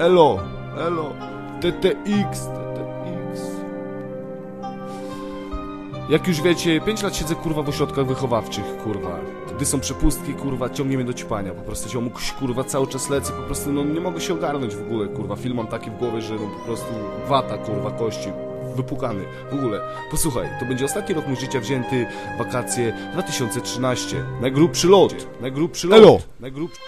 elo, elo, TTX, TTX. Jak już wiecie, 5 lat siedzę kurwa w ośrodkach wychowawczych, kurwa. Gdy są przepustki, kurwa, ciągnie mnie do ćpania. Po prostu się mógł, kurwa, cały czas lecę, po prostu, no nie mogę się ogarnąć w ogóle, kurwa. Film mam taki w głowie, że no po prostu wata, kurwa, kości. Wypukany, w ogóle. Posłuchaj, to będzie ostatni rok mój życia wzięty, wakacje 2013. Najgrubszy lot, najgrubszy lot, najgrubszy...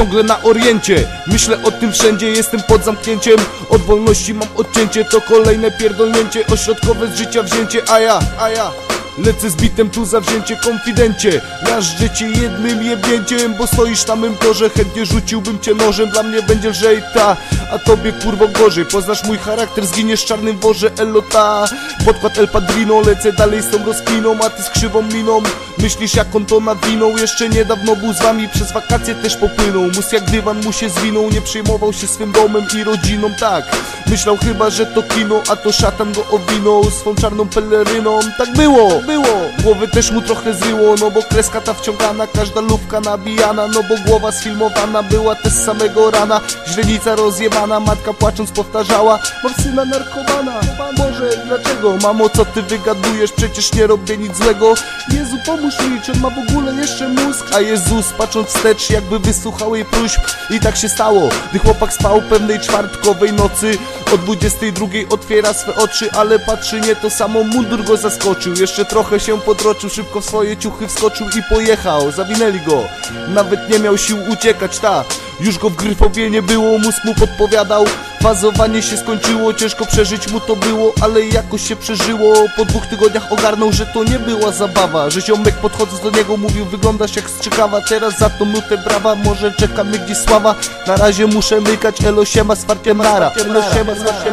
Ciągle na oriencie, myślę o tym wszędzie, jestem pod zamknięciem. Od wolności mam odcięcie, to kolejne pierdolnięcie. Ośrodkowe z życia wzięcie, a ja, a ja Lecę z bitem tu zawzięcie, konfidencie. Miażdżę cię jednym jebnięciem Bo stoisz na mym torze, chętnie rzuciłbym cię nożem Dla mnie będzie lżej ta, a tobie kurwo gorzej. Poznasz mój charakter, zginiesz w czarnym worze Elota, podkład El Padrino Lecę dalej z tą rozkminą, a ty z krzywą miną. Myślisz jak on to nawinął? Jeszcze niedawno był z wami, przez wakacje też popłynął. Mus jak dywan mu się zwinął Nie przejmował się swym domem i rodziną, tak. Myślał chyba, że to kino, a to szatan go owinął. Swą czarną peleryną, tak było, było Głowy też mu trochę zryło, no bo kreska ta wciągana Każda lubka nabijana, no bo głowa sfilmowana Była też z samego rana Źrenica rozjebana, matka płacząc powtarzała Mam syna narkomana, Boże, dlaczego? Mamo, co ty wygadujesz? Przecież nie robię nic złego Jezu, pomóż mi, czy on ma w ogóle jeszcze mózg? A Jezus, patrząc wstecz, jakby wysłuchał jej próśb I tak się stało, gdy chłopak spał pewnej czwartkowej nocy O 22 otwiera swe oczy, ale patrzy nie to samo Mundur go zaskoczył, jeszcze trochę się podroczył Szybko w swoje ciuchy wskoczył i pojechał. Zawinęli go, nawet nie miał sił uciekać, ta. Już go w gryfowie nie było, mózg mu podpowiadał Fazowanie się skończyło, ciężko przeżyć mu to było Ale jakoś się przeżyło. Po dwóch tygodniach ogarnął, że to nie była zabawa. Że ziomek podchodząc do niego mówił Wyglądasz jak strzykawka, teraz za tą nutę brawa Może czeka mnie gdzieś sława. Na razie muszę mykać, elo siema z farciem rara. Elo siema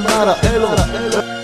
rara, elo, elo